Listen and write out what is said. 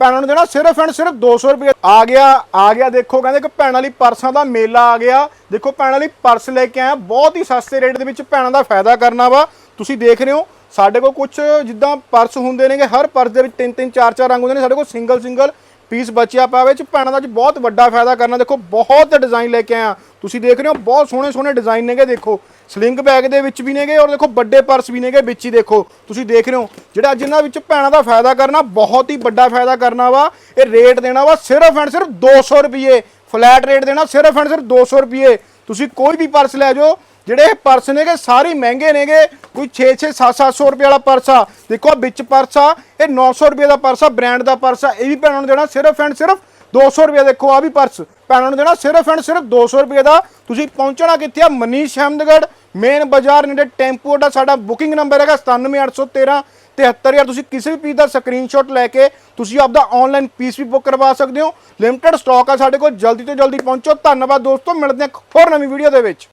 ਭੈਣਾਂ ਨੂੰ ਦੇਣਾ ਸਿਰਫ ਐਂਡ ਸਿਰਫ 200 ਰੁਪਏ। ਆ ਗਿਆ ਆ ਗਿਆ, ਦੇਖੋ, ਕਹਿੰਦੇ ਕਿ ਭੈਣਾਂ ਲਈ ਪਰਸਾਂ ਦਾ ਮੇਲਾ ਆ ਗਿਆ। ਦੇਖੋ, ਭੈਣਾਂ ਲਈ ਪਰਸ ਲੈ ਕੇ ਆਇਆ। ਬਹੁਤ ਹੀ ਸਸਤੇ ਰੇਟ ਦੇ ਵਿੱਚ ਭੈਣਾਂ ਦਾ ਫਾਇਦਾ ਕਰਨਾ ਵਾ। ਤੁਸੀਂ ਦੇਖ ਰਹੇ ਹੋ, ਸਾਡੇ ਕੋਲ ਕੁਝ ਜਿੱਦਾਂ ਪਰਸ ਹੁੰਦੇ ਨੇਗੇ, ਹਰ ਪਰਸ ਦੇ ਵਿੱਚ ਤਿੰਨ ਤਿੰਨ, ਚਾਰ ਚਾਰ ਰੰਗ ਹੁੰਦੇ ਨੇ। ਸਾਡੇ ਕੋਲ ਸਿੰਗਲ ਸਿੰਗਲ ਪੀਸ ਬਚਿਆ ਪਿਆ ਵਿੱਚ। ਭੈਣਾਂ ਦਾ ਅੱਜ ਬਹੁਤ ਵੱਡਾ ਫਾਇਦਾ ਕਰਨਾ। ਦੇਖੋ, ਬਹੁਤ ਡਿਜ਼ਾਈਨ ਲੈ ਕੇ ਆਇਆ। ਤੁਸੀਂ ਦੇਖ ਰਹੇ ਹੋ, ਬਹੁਤ ਸੋਹਣੇ ਸੋਹਣੇ ਡਿਜ਼ਾਈਨ ਨੇਗੇ, ਦੇਖੋ। ਸਲਿੰਗ ਬੈਗ ਦੇ ਵਿੱਚ ਵੀ ਨੇਗੇ ਔਰ ਦੇਖੋ, ਵੱਡੇ ਪਰਸ ਵੀ ਨੇਗੇ, ਵਿੱਚ ਹੀ ਦੇਖੋ। ਤੁਸੀਂ ਦੇਖ ਰਹੇ ਹੋ, ਜਿਹੜਾ ਅੱਜ ਇਹਨਾਂ ਵਿੱਚ ਭੈਣਾਂ ਦਾ ਫਾਇਦਾ ਕਰਨਾ, ਬਹੁਤ ਹੀ ਵੱਡਾ ਫਾਇਦਾ ਕਰਨਾ ਵਾ। ਇਹ ਰੇਟ ਦੇਣਾ ਵਾ ਸਿਰਫ ਐਂਡ ਸਿਰਫ 200 ਰੁਪਏ। ਫਲੈਟ ਰੇਟ ਦੇਣਾ ਸਿਰਫ ਐਂਡ ਸਿਰਫ 200 ਰੁਪਏ। ਤੁਸੀਂ ਕੋਈ ਵੀ ਪਰਸ ਲੈ ਜਾਓ, ਜਿਹੜੇ ਇਹ ਪਰਸ ਨੇਗੇ, ਸਾਰੇ ਮਹਿੰਗੇ ਨੇਗੇ। ਕੋਈ 6 6 7 700 ਰੁਪਏ ਵਾਲਾ ਪਰਸ ਆ। ਦੇਖੋ, ਆਹ ਵਿੱਚ ਪਰਸ ਆ, ਇਹ 900 ਰੁਪਏ ਦਾ ਪਰਸ ਆ ਬ੍ਰਾਂਡ ਦਾ ਪਰਸ ਆ, ਇਹ ਵੀ ਭੈਣਾਂ ਨੂੰ ਦੇਣਾ ਸਿਰਫ ਐਂਡ ਸਿਰਫ 200 ਰੁਪਏ। ਦੇਖੋ ਆ ਵੀ ਪਰਸ ਭੈਣਾਂ ਨੂੰ ਦੇਣਾ ਸਿਰਫ ਐਂਡ ਸਿਰਫ 200 ਰੁਪਏ ਦਾ। ਤੁਸੀਂ ਪਹੁੰਚਣਾ ਕਿੱਥੇ ਆ? ਮਨੀਸ਼ ਅਹਿਮਦਗੜ੍ਹ ਮੇਨ ਬਾਜ਼ਾਰ ਨੇੜੇ ਟੈਂਪੂ ਦਾ ਸਾਡਾ ਬੁਕਿੰਗ ਨੰਬਰ ਹੈਗਾ 97813 73000 ਤੁਸੀਂ ਕਿਸੇ ਵੀ ਪੀਸ ਦਾ ਸਕਰੀਨਸ਼ਾਟ ਲੈ ਕੇ ਤੁਸੀਂ ਆਪਦਾ ਆਨਲਾਈਨ ਪੀਸ ਵੀ ਬੁੱਕ ਕਰਵਾ ਸਕਦੇ ਹੋ। ਲਿਮਟਿਡ ਸਟਾਕ ਆ ਸਾਡੇ ਕੋਲ। ਜਲਦੀ ਤੋਂ ਜਲਦੀ ਪਹੁੰਚੋ। ਧੰਨਵਾਦ ਦੋਸਤੋ। ਮਿਲਦੇ ਹਾਂ ਇੱਕ ਹੋਰ ਨਵੀਂ ਵੀਡੀਓ ਦੇ ਵਿੱਚ।